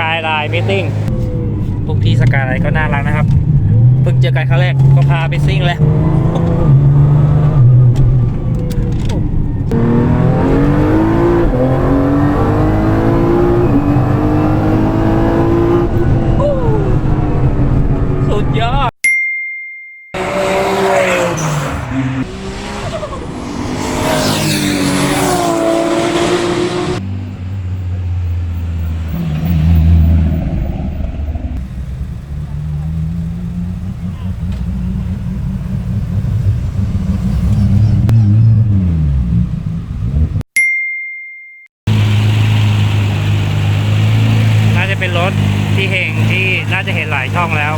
กายไลน์มิทติ้งพวกพี่สกายไลน์ก็น่ารักนะครับ เพิ่งเจอกันครั้งแรกก็พาไปซิ่งแล้ว สุดยอด น่าจะเป็นรถที่เฮงที่น่า จะเห็นหลายช่องแล้ว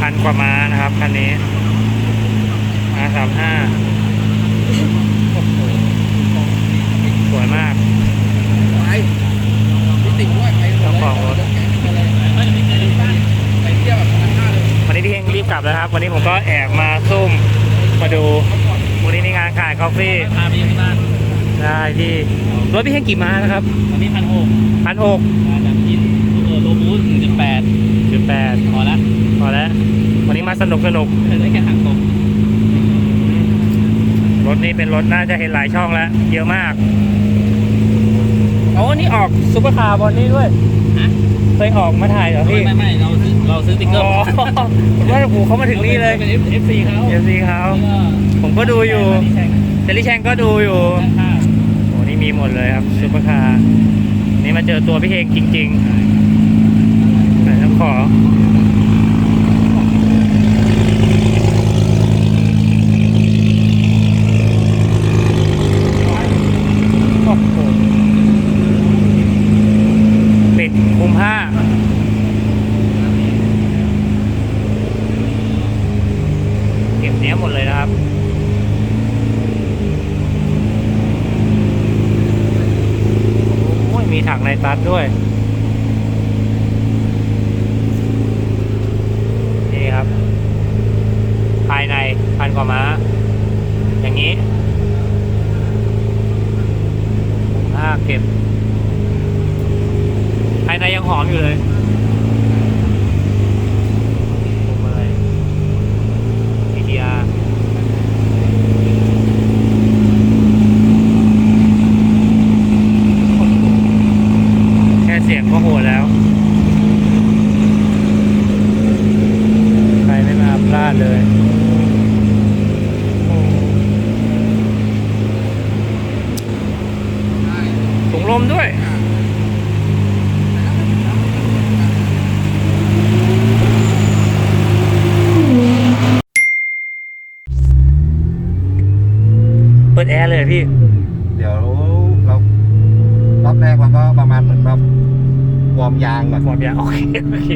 พันกว่าม้านะครับคันนี้มาสามห้าสวยมากไปพี่ติ่งด้วยไปเจ้าของรถไปเที่ยวแบบธรรมชาติเลยวันนี้พี่เฮงรีบกลับแล้วครับ วันนี้ผมก็แอบมาซุ่มมาดู วันนี้มีงานขายกาแฟพา ไปที่บ้านได้ที่รถพี่เฮงกี่ม้านะครับวันนี้พันหกพันหกอาจจะกินเออโลบูสหนึ่งจุดแปดจุดแปดพอละพอแล้ววันนี้มาสนุกสนุกได้แค่หักตกรถนี้เป็นรถน่าจะเห็นหลายช่องแล้ว เยอะมากอ๋อนี่ออกซุปเปอร์คาร์บอลนี่ด้วยฮะเคยออกมาถ่ายเหรอไม่พี่ไม่ไม่เราซื้อเราซื้อติ๊กเกออ๋ร์อผมว่าโอ้โหเขามาถึงนี่เลยเป็นเอฟซีเขาเอฟซีเขาผมก็ดูอยู่เจลลี่แชงก็ดูอยู่โอ้นี่ มีหมดเลยครับซุปเปอร์คาร์นี่มาเจอตัวพี่เฮงจริงๆแต่ต้องขอโอ้โหปิดคุมห้าเก็บเนี้ยหมดเลยนะ ถังในตัดด้วยนี่ครับ ภายในพันกว่าม้า อย่างนี้ถ้าเก็บ ภายในยังหอมอยู่เลยพวงมาลัย ATR แค่เสียงก็โหดแล้ว ใครไม่มาพลาดเลยถุง ลมด้วยเปิดแอร์เลยเหรอพี่ เดี๋ยวเรารอบแรกเราก็ประมาณเหมือนแบบวอร์มยางก่อนหมดยังโอเคโอเค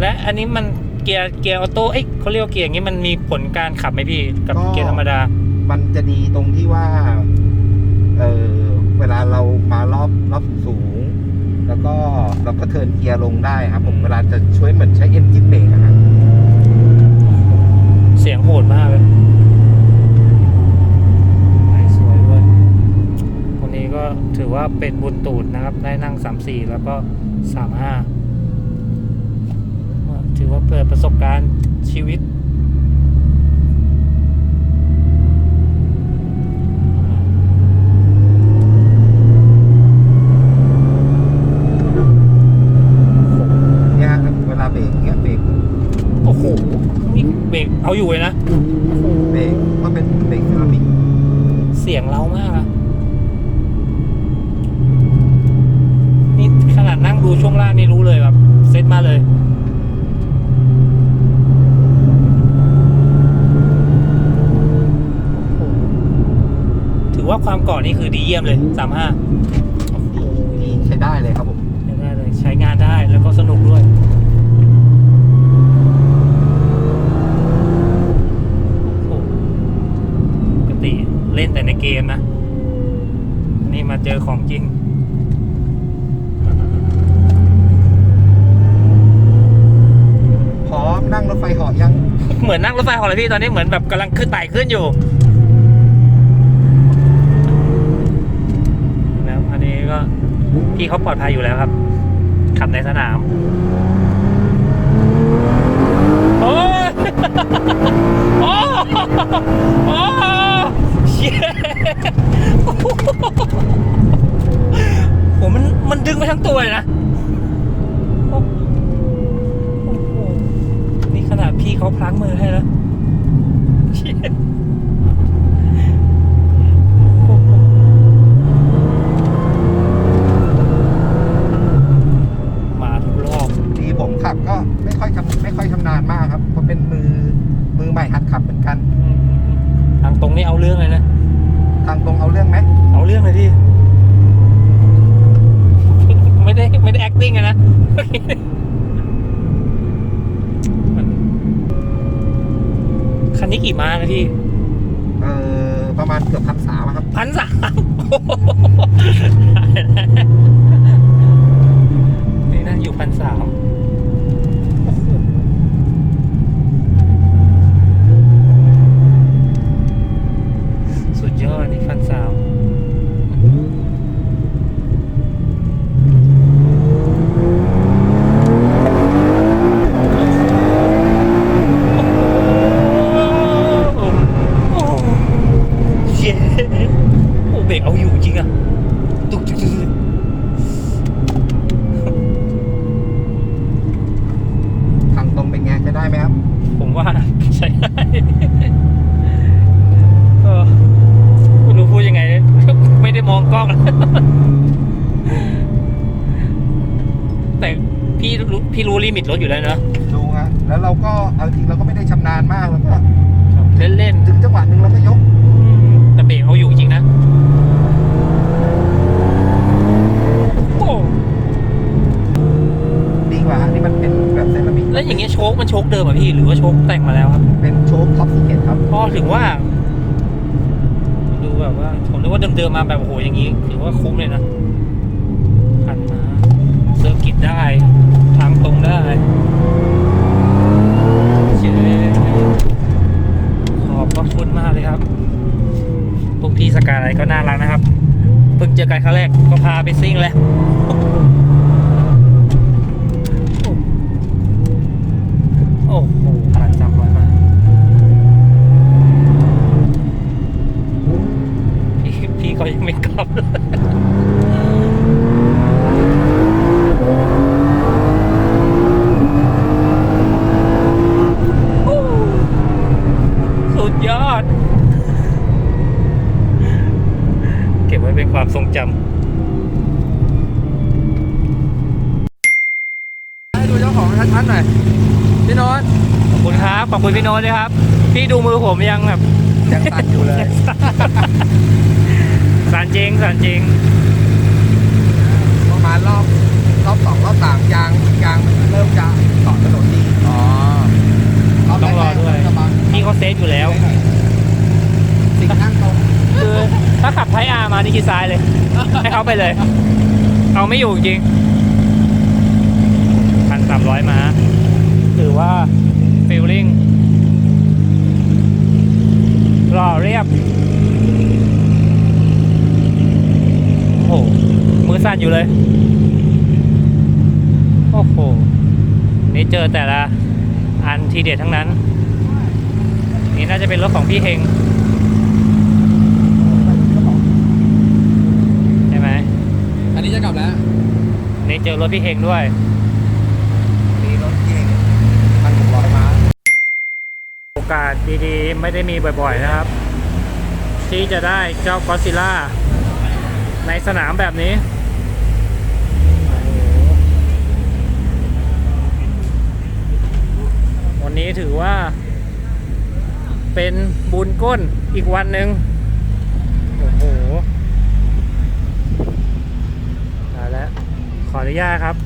และอันนี้มันเกียร์เกียร์ออโต้เอ้ยเขาเรียกว่าเกียร์อย่างนี้มันมีผลการขับไหมพี่ กับเกียร์ธรรมดา มันจะดีตรงที่ว่า เออเวลาเรามารอบรอบสูง แล้วก็เราก็เทินเกียร์ลงได้ครับ ผมเวลาจะช่วยเหมือนใช้เอ็นจิ้นเบรกอะครับเสียงโหดมากเลยสวยด้วยคนนี้ก็ถือว่าเป็นบุญตูดนะครับ ได้นั่ง 3 4 แล้วก็ 3 5 ถือว่าเปิดประสบการณ์ชีวิตอ่า เนี่ยครับเวลาเบรกเนี้ยเบรก โอ้โห นี่เบรกเอาอยู่เลยนะ เบรกก็เป็นเบรกเซรามิกเสียงเล้ามากอะนี่ขนาดนั่งดูช่วงล่างนี่รู้เลยแบบเซ็ตมาเลยถือว่าความเก่อนนี่คือดีเยี่ยมเลยสามห้าดีใช้ได้เลยครับผมใช้ได้เลยใช้งานได้แล้วก็สนุกด้วย เล่นแต่ในเกมนะ นี่มาเจอของจริงพร้อมนั่งรถไฟหอยัง เหมือนนั่งรถไฟหอเลยพี่ตอนนี้เหมือนแบบกำลังขึ้นไต่ขึ้นอยู่นะอันนี้ก็พี่เขาปลอดภัยอยู่แล้วครับ ขับในสนาม โอ้โหโหมันมันดึงไปทั้งตัวเลยนะโอ้โอ้โหนี่ขนาดพี่เขาพลั้งมือให้แล้วเชี่ยโอ้โหมาทุกรอบดีผมขับก็ไม่ค่อยชำไม่ค่อยชำนาญมากครับเพราะเป็นมือมือใหม่หัดขับเหมือนกัน ทางตรงนี้เอาเรื่องเลยนะ ทางตรงเอาเรื่องไหมเอาเรื่องเลยพี่ไม่ได้ไม่ได้ acting อะนะคันนี้กี่ม้านะพี่ เออประมาณเกือบพันสามครับพันสาม นี่นั่งอยู่พันสามสุดยอดนี่พันสามโอ้โหเย้โอ้เบรกเอาอยู่จริงอะตุกตุกตุกตุก ทางตรงเป็นไงจะได้ไหมครับ ผม ว่าใช้ได้เออไม่รู้พูดยังไง ไม่ได้มองกล้อง แต่พี่รู้พี่รู้ลิมิตรถอยู่แล้วเนอะดูฮะแล้วเราก็เอาจริงเราก็ไม่ได้ชำนาญมากแล้วก็เล่นถึงจังหวะหนึ่งเราก็ยกๆแต่เบรกเอาอยู่จริงนะโอ้ดีกว่าฮะนี่มันเป็น แบบเซรามิกแล้วอย่างเงี้ยโชคมันโชคเดิมอะพี่หรือว่าโชคแต่งมาแล้วครับเป็นโชคท็อปสีเกตครับพ่อถึงว่า ดูแบบว่าผมนึกว่าเดิมๆมาแบบโอ้โหอย่างนี้ถือว่าคุ้มเลยนะขันมาเซอร์กิตได้ทางตรงได้เจ๊ขอบพระคุณมากเลยครับพวกพี่สกายอะไรก็น่ารักนะครับเพิ่งเจอกันครั้งแรกก็พาไปซิ่งแล้ว อ้โหผ่านจำไว้มากพี่พี่เขายังไม่กลับเลยโอ้สุดยอด เก็บไว้เป็นความทรงจำให้ดูเจ้าของชัดๆหน่อย พี่โน้ตขอบคุณครับ ขอบคุณพี่โน้ตด้วยครับ พี่ดูมือผมยังแบบยังตัดอยู่เลยสารจริงสารจริง ประมาณรอบรอบสองรอบสามยางยางมันเริ่มจะเกาะถนนดีอ๋อ รอบต้องรอด้วยแกๆจะมาพี่เขาเซฟอยู่แล้ว สิ่งนั่งตรงคือถ้าขับไทยอาร์มานี่คิดซ้ายเลย ให้เขาไปเลย เอาไม่อยู่จริงพันสามร้อยม้าถื อว่าฟิลลิ่งรอเรียบ โอ้โห มือสั่นอยู่เลย โอ้โห นี่เจอแต่ละอันทีเด็ดทั้งนั้น นี่น่าจะเป็นรถของพี่เฮงใช่ไหม อันนี้จะกลับแล้ว นี่เจอรถพี่เฮงด้วย มีรถเองพันหกร้อยม้า โอกาสดีๆ ไม่ได้มีบ่อยๆนะครับ ที่จะได้เจ้ากอซิล่าในสนามแบบนี้ วันนี้ถือว่า เป็นบุญก้นอีกวันหนึ่งโอ้โหตาแล้วขออนุญาตครับ